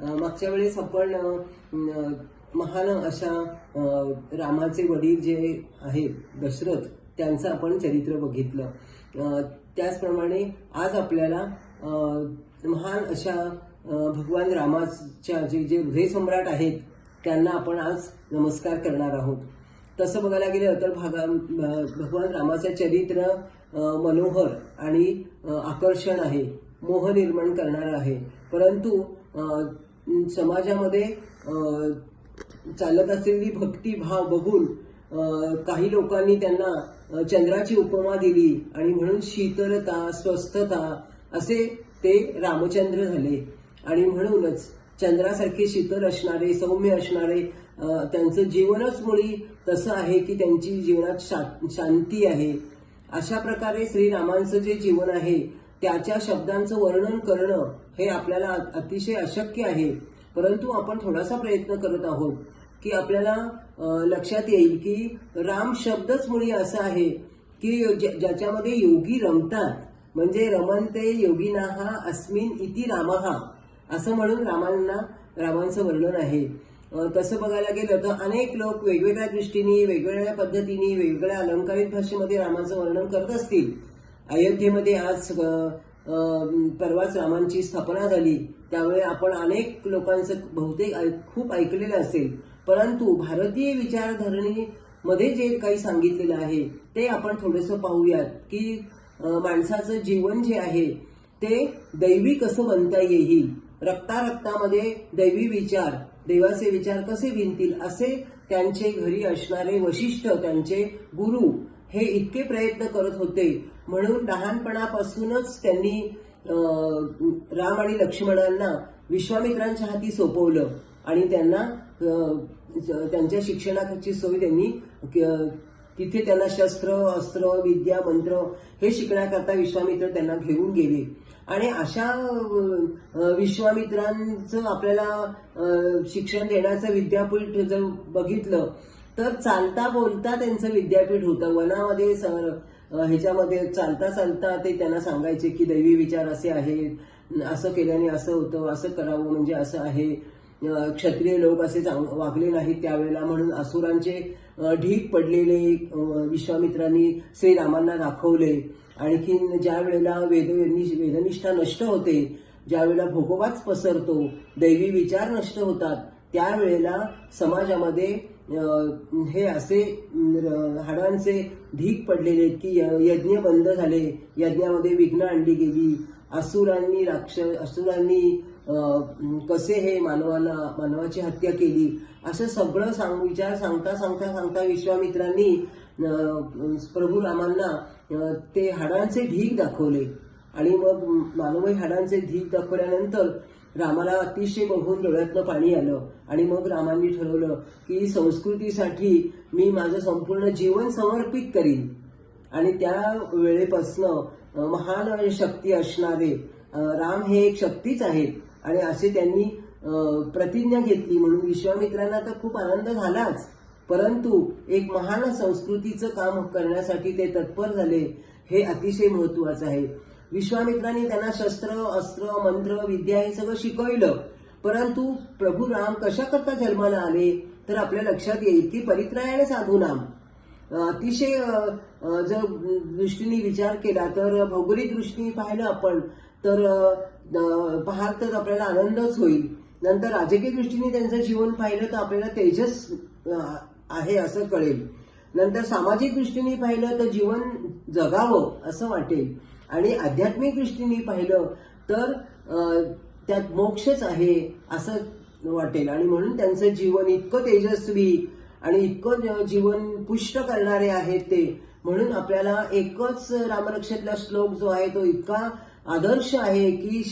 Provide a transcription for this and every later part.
मागच्या वेळेस आपण महान अशा रामाचे वडील जे आहेत दशरथ त्यांचं आपण चरित्र बघितलं. त्याचप्रमाणे आज आपल्याला महान अशा भगवान रामाच्या जे जे हृदय सम्राट आहेत त्यांना आपण आज नमस्कार करणार आहोत. तसं बघायला गेलं तर भागा भगवान रामाचं चरित्र मनोहर आणि आकर्षण आहे मोह निर्माण करणार आहे. परंतु समाजामध्ये चालत असलेली भक्तिभाव बघून काही लोकांनी त्यांना चंद्राची उपमा दिली आणि म्हणून शीतलता स्वस्थता असे ते रामचंद्र झाले. आणि म्हणूनच चंद्रासारखे शीतल असणारे सौम्य असणारे त्यांचं जीवनच मुळी तसं आहे की त्यांची जीवनात शा- शांती आहे. अशा प्रकारे श्रीरामांचं जे जीवन आहे त्याच्या शब्दांचं वर्णन करणं हे आपल्याला अतिशय अशक्य आहे. परंतु आपण थोडासा प्रयत्न करत आहोत की आपल्याला लक्षात येईल की राम शब्दच मुळी असा आहे की ज्या- ज्याच्यामध्ये योगी रमतात. म्हणजे रमनते योगिना अस्मिन इति रामहा असं म्हणून रामांना रामांचं वर्णन आहे. तसं बघायला गेलं तर अनेक लोक वेगवेगळ्या दृष्टीने वेगवेगळ्या पद्धतीने वेगवेगळ्या अलंकारित भाषेमध्ये रामाचं वर्णन करत असतील. अयोध्येमध्ये आज परवाच रामांची स्थापना झाली. त्यामुळे आपण अनेक लोकांचं बहुतेक ऐक- खूप ऐकलेलं असेल. परंतु भारतीय विचारधरणीमध्ये जे काही सांगितलेलं आहे ते आपण थोडंसं पाहूयात की माणसाचं जीवन जे आहे ते दैवी कसं बनता येईल? रक्ता रक्तामध्ये दैवी विचार देवाचे विचार कसे भिनतील असे त्यांचे घरी असणारे वशिष्ठ त्यांचे गुरु हे इतके प्रयत्न करत होते. म्हणून लहानपणापासूनच त्यांनी राम आणि लक्ष्मणांना विश्वामित्रांच्या हाती सोपवलं. आणि त्यांना त्यांच्या शिक्षणाची सोय त्यांनी तिथे त्यांना शस्त्र अस्त्र विद्या मंत्र हे शिकण्याकरता विश्वामित्र त्यांना घेऊन गेले. आणि अशा विश्वामित्रांचं आपल्याला शिक्षण देण्याचं विद्यापीठ जर बघितलं तर चालता बोलता त्यांचं विद्यापीठ होतं. वनामध्ये ह्याच्यामध्ये चालता चालता ते त्यांना सांगायचे की दैवी विचार असे आहेत असं केल्याने असं होतं असं करावं म्हणजे असं आहे. क्षत्रिय लोक असे चांग- वागले नाहीत त्यावेळेला म्हणून असुरांचे ढीक पडलेले विश्वामित्रांनी श्रीरामांना दाखवले. आणखीन ज्या वेळेला वेद वेदनिष्ठा नष्ट होते ज्या वेळेला भोगोबाच पसरतो दैवी विचार नष्ट होतात. त्यावेळेला समाजामध्ये हे असे हाडांचे ढीक पडलेले की य- यज्ञ बंद झाले यज्ञामध्ये विघ्न आणली गेली. असुरांनी राक्ष असुरांनी कसे हे मानवाला मानवाची हत्या केली? असं सगळं सांग विचार सांगता सांगता सांगता विश्वामित्रांनी प्रभू रामांना ते हाडांचे ढीक दाखवले. आणि मग मानवी हाडांचे ढीक दाखवल्यानंतर रामाला अतिशय बघून डोळ्यातनं पाणी आलं आणि मग रामांनी ठरवलं की संस्कृतीसाठी मी माझं संपूर्ण जीवन समर्पित करीन. आणि त्या वेळेपासनं महान शक्ती असणारे राम हे एक शक्तीच आहेत. आणि असे त्यांनी प्रतिज्ञा घेतली म्हणून विश्वामित्रांना तर खूप आनंद झालाच. परंतु एक महान संस्कृतीचं काम करण्यासाठी ते तत्पर झाले हे अतिशय महत्वाचं आहे. विश्वामित्रांनी त्यांना शस्त्र अस्त्र मंत्र विद्या हे सगळं शिकवलं. परंतु प्रभू राम कशा करता जन्माला आले? तर आपल्या लक्षात येईल की परित्रायाने साधू नाम. अतिशय जर दृष्टीने विचार केला तर भौगोलिक दृष्टीने पाहिलं आपण तर अ, पाहाल तर आपल्याला आनंदच होईल. नंतर राजकीय दृष्टीने त्यांचं जीवन पाहिलं तर आपल्याला तेजस आहे असं कळेल. नंतर सामाजिक दृष्टीने पाहिलं तर जीवन जगावं असं वाटेल. आणि आध्यात्मिक दृष्टीने पाहिलं तर त्यात मोक्षच आहे असं वाटेल. आणि म्हणून त्यांचं जीवन इतकं तेजस्वी आणि इतकं जीवन पुष्ट करणारे आहेत ते म्हणून आपल्याला एकच रामरक्षेतला श्लोक जो आहे तो इतका आदर्श आहे की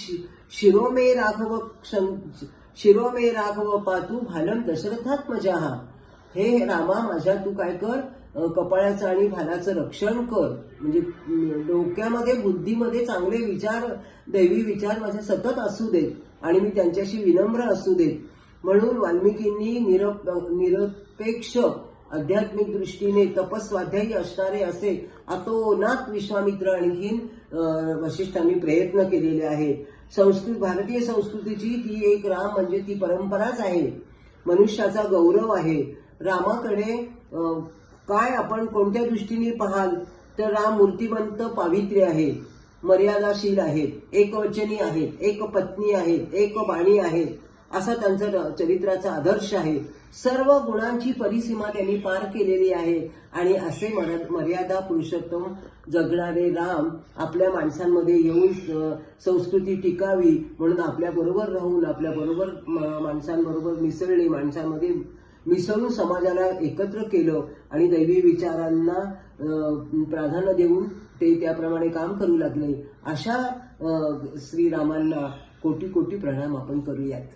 शिरोमे राघव शिरोमे राघव पातू भालम हा हे रामा माझ्या तू काय कर? कपाळाचं आणि भालाचं रक्षण कर. म्हणजे डोक्यामध्ये बुद्धीमध्ये चांगले विचार दैवी विचार माझे सतत असू देत आणि मी त्यांच्याशी विनम्र असू देत. म्हणून वाल्मिकींनी निरप निरपेक्ष आध्यात्मिक दृष्टीने तपस्वाध्यायी असणारे असे अतोनात विश्वामित्र आणखीन वशिष्ठांनी प्रयत्न केलेले आहेत. संस्कृत भारतीय संस्कृतीची ती एक राम म्हणजे ती परंपराच आहे. मनुष्याचा गौरव आहे. रामाकडे काय आपण कोणत्या दृष्टीने पाहाल? तर राम मूर्तिमंत पावित्र्य आहे मर्यादाशील आहेत एकवचनी आहेत एक पत्नी आहेत एक बाणी आहेत असा त्यांचा चरित्राचा आदर्श आहे. सर्व गुणांची परिसीमा त्यांनी पार केलेली आहे. आणि असे मर्यादा पुरुषोत्तम जगणारे राम आपल्या माणसांमध्ये येऊन संस्कृती टिकावी म्हणून आपल्या बरोबर राहून आपल्या बरोबर माणसांबरोबर मिसळले माणसांमध्ये मिसळून समाजाला एकत्र केलं आणि दैवी विचारांना प्राधान्य देऊन ते त्याप्रमाणे काम करू लागले. अशा श्रीरामांना कोटी कोटी प्रणाम आपण करूयात.